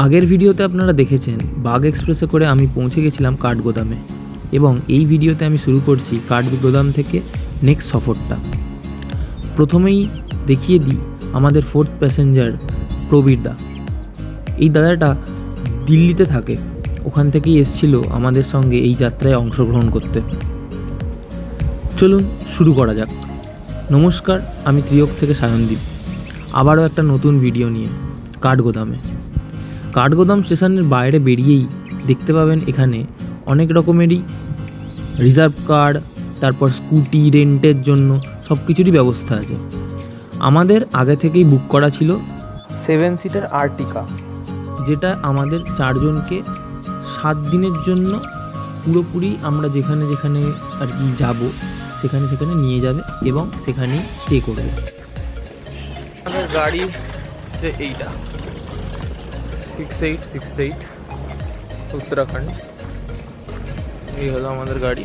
আগের ভিডিওতে আপনারা দেখেছেন, বাঘ এক্সপ্রেসে করে আমি পৌঁছে গেছিলাম কাঠগোদামে এবং এই ভিডিওতে আমি শুরু করছি কাঠগোদাম থেকে নেক্সট সফরটা। প্রথমেই দেখিয়ে দিই আমাদের ফোর্থ প্যাসেঞ্জার প্রবীর দা। এই দাদাটা দিল্লিতে থাকে, ওখান থেকেই এসছিল আমাদের সঙ্গে এই যাত্রায় অংশগ্রহণ করতে। চলুন শুরু করা যাক। নমস্কার, আমি ত্রিয়ক থেকে সায়নদীপ। আবারও একটা নতুন ভিডিও নিয়ে কাঠগোদামে কাঠগোদাম স্টেশনের বাইরে বেরিয়েই দেখতে পাবেন এখানে অনেক রকমেরই রিজার্ভ কার তারপর স্কুটি রেন্টের জন্য সব কিছুরই ব্যবস্থা আছে। আমাদের আগে থেকেই বুক করা ছিল সেভেন সিটার আর্টিকা। যেটা আমাদের চারজনকে সাত দিনের জন্য পুরোপুরি আমরা যেখানে যেখানে আর কি যাব সেখানে সেখানে নিয়ে যাবে এবং সেখানেই স্টে করবে। আমাদের গাড়ি এইটা। Six eight six eight Uttarakhand এই হলো আমাদের গাড়ি।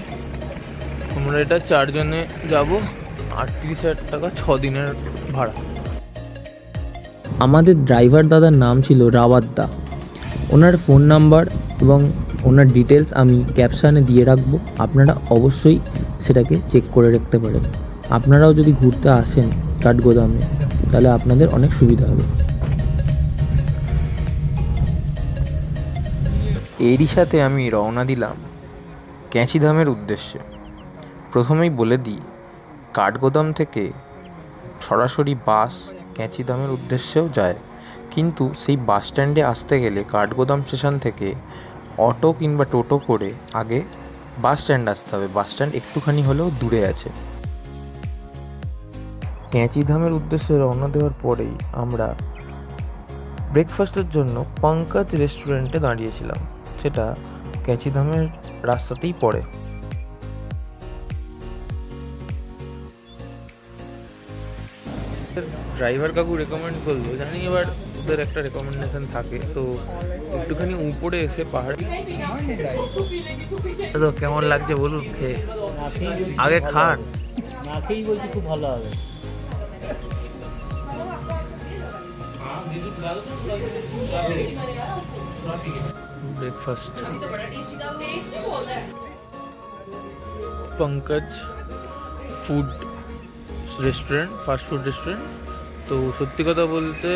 আমরা এটা চারজনে যাব। আটত্রিশ হাজার টাকা ছ দিনের ভাড়া। আমাদের ড্রাইভার দাদার নাম ছিল রাওয়াত দা ওনার ফোন নাম্বার এবং ওনার ডিটেলস আমি ক্যাপশানে দিয়ে রাখব। আপনারা অবশ্যই সেটাকে চেক করে রাখতে পারেন। আপনারাও যদি ঘুরতে আসেন কাঠগোদামে, তাহলে আপনাদের অনেক সুবিধা হবে। এরই সাথে আমি রওনা দিলাম ক্যাঁচিধামের উদ্দেশ্যে। প্রথমেই বলে দিই, কাঠগোদাম থেকে সরাসরি বাস ক্যাঁচিধামের উদ্দেশ্যেও যায়। কিন্তু সেই বাস স্ট্যান্ডে আসতে গেলে কাঠগোদাম স্টেশন থেকে অটো কিংবা টোটো করে আগে বাস স্ট্যান্ড আসতে হবে। বাস স্ট্যান্ড একটুখানি হলেও দূরে আছে। ক্যাঁচিধামের উদ্দেশ্যে রওনা দেওয়ার পরেই আমরা ব্রেকফাস্টের জন্য পঙ্কজ রেস্টুরেন্টে দাঁড়িয়েছিলাম। সেটা ক্যাঁচিধামের রাস্তাতেই পড়ে। ড্রাইভার কাকু রেকমেন্ড করল। জানি এবার ওদের একটা রেকমেন্ডেশন থাকে তো একটুখানি উপরে এসে পাহাড়ে তো কেমন লাগছে বলুন? খেয়ে। আগে খান। না খেয়েই বলছি খুব ভালো হবে breakfast Pankaj food restaurant fast food restaurant তো সত্যি কথা বলতে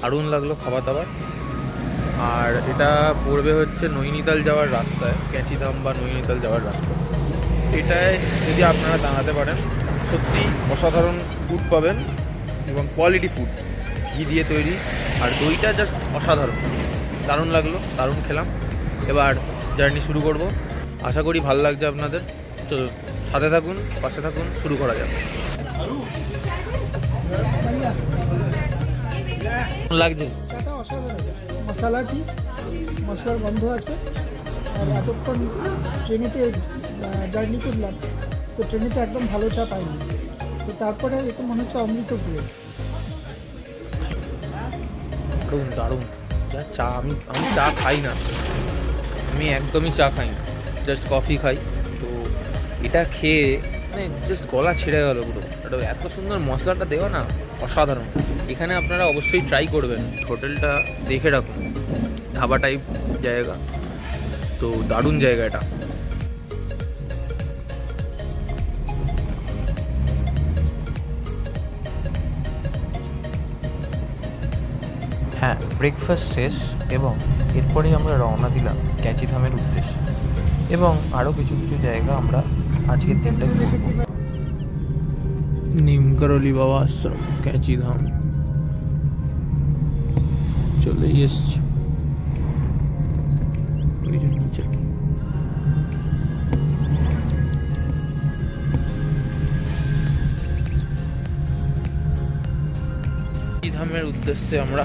দারুণ লাগল খাবার দাবার আর এটা পড়বে হচ্ছে নৈনিতাল যাওয়ার রাস্তায়, ক্যাঁচিধাম বা নৈনিতাল যাওয়ার রাস্তা। এটায় যদি আপনারা দাঁড়াতে পারেন, সত্যি অসাধারণ ফুড পাবেন এবং কোয়ালিটি ফুড ঘি দিয়ে তৈরি। আর দইটা জাস্ট অসাধারণ। দারুণ লাগল দারুণ খেলাম। এবার জার্নি শুরু করব। আশা করি ভালো লাগছে আপনাদের। চলুন সাথে থাকুন পাশে থাকুন শুরু করা যাবে লাগছে? মশলাটি মশলার গন্ধ আছে। আর এতক্ষণ ট্রেনেতে জার্নি করলাম তো ট্রেনেতে একদম ভালো চা পাইনি। তো তারপরে এতে মনে হচ্ছে অমৃত প্রিয় দারুণ দারুণ। যা চা, আমি আমি চা খাই না। আমি একদমই চা খাই না। জাস্ট কফি খাই। তো এটা খেয়ে মানে জাস্ট গলা ছিঁড়ে গেলো পুরো। এটা এত সুন্দর মশলাটা দেওয়া না, অসাধারণ। এখানে আপনারা অবশ্যই ট্রাই করবেন। হোটেলটা দেখে রাখুন। ধাবা টাইপ জায়গা। তো দারুণ জায়গা এটা। হ্যাঁ ব্রেকফাস্ট শেষ এবং এরপরেই আমরা রওনা দিলাম ক্যাঁচিধামের উদ্দেশ্যে। এবং আরও কিছু কিছু জায়গা আমরা আজকের দিনটা। নিমকরলি বাবা আশ্রম ক্যাঁচি ধাম চলেই এসছি। ধামের উদ্দেশ্যে আমরা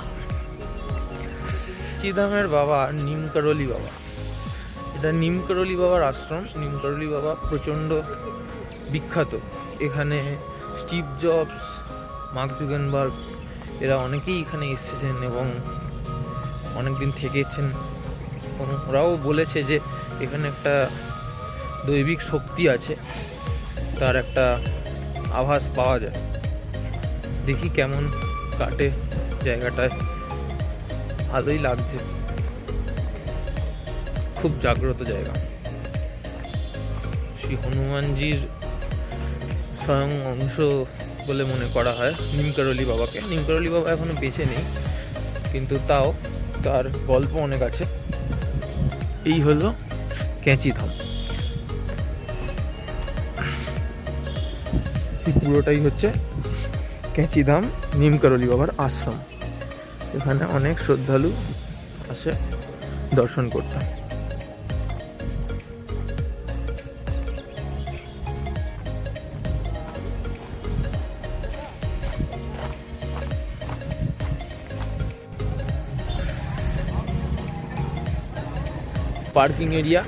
ক্যাঁচিধামের বাবা নিমকারলি বাবা। এটা নিমকারলি বাবার আশ্রম, নিমকারলি বাবা প্রচণ্ড বিখ্যাত। এখানে স্টিভ জবস, মার্ক জুগেনবার্গ, এরা অনেকেই এখানে এসেছেন এবং অনেক দিন থেকেছেন। এবং ওরাও বলেছে যে এখানে একটা দৈবিক শক্তি আছে, তার একটা আভাস পাওয়া যায়। দেখি কেমন কাটে জায়গাটায়। ভালোই লাগছে। খুব জাগ্রত জায়গা। শ্রী হনুমানজির স্বয়ং অংশ বলে মনে করা হয় নিমকারলি বাবাকে। নিমকারলি বাবা এখনও বেঁচে নেই, কিন্তু তাও তার গল্প অনেক আছে। এই হলো ক্যাঁচিধাম পুরোটাই হচ্ছে ক্যাঁচিধাম নিমকারলি বাবার আশ্রম। এখানে অনেক শ্রদ্ধালু আসে দর্শন করতে। Parking area.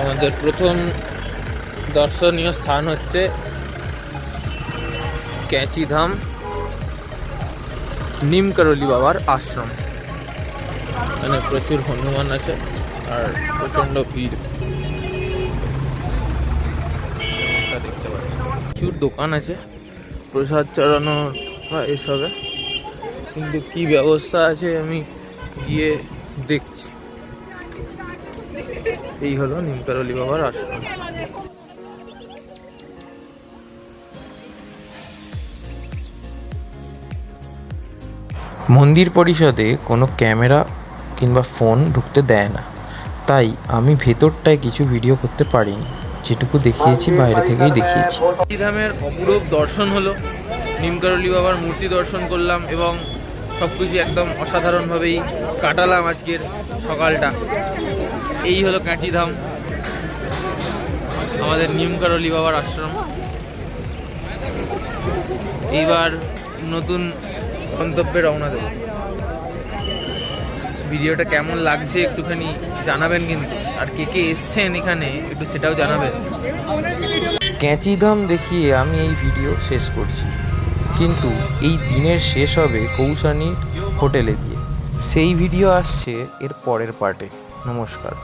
আমাদের প্রথম দর্শনীয় স্থান হচ্ছে ক্যাঁচিধাম নিমকারলি বাবার আশ্রম। এখানে প্রচুর হনুমান আছে আর প্রচণ্ড ভিড়। দেখতে পাচ্ছি। প্রচুর দোকান আছে, প্রসাদ চড়ানো বা এসবে। কিন্তু কি ব্যবস্থা আছে আমি গিয়ে দেখছি। এই হলো নিমকারলি বাবার আশ্রম। মন্দির পরিষদে কোনো ক্যামেরা কিংবা ফোন ঢুকতে দেয় না। তাই আমি ভেতরটায় কিছু ভিডিও করতে পারিনি, যেটুকু দেখিয়েছি, বাইরে থেকেই দেখিয়েছি। ধামের অপরূপ দর্শন হলো। নিমকারলি বাবার মূর্তি দর্শন করলাম এবং সব কিছু একদম অসাধারণভাবেই কাটালাম আজকের সকালটা। এই হলো কাঁচিধাম, আমাদের নিমকারলি বাবার আশ্রম। এইবার নতুন গন্তব্যে রওনা দেব। ভিডিওটা কেমন লাগছে একটুখানি জানাবেন কিন্তু। আর কে কে এসছেন এখানে একটু সেটাও জানাবেন। ক্যাঁচিধাম দেখিয়ে আমি এই ভিডিও শেষ করছি। কিন্তু এই দিনের শেষ হবে কৌশানীর হোটেলে গিয়ে। সেই ভিডিও আসছে এর পরের পার্টে। নমস্কার।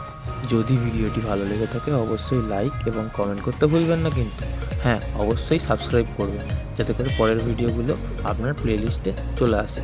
যদি ভিডিওটি ভালো লেগে থাকে অবশ্যই লাইক এবং কমেন্ট করতে ভুলবেন না কিন্তু। হ্যাঁ অবশ্যই সাবস্ক্রাইব করবেন যাতে করে পরের ভিডিওগুলো আপনার প্লেলিস্টে চলে আসে।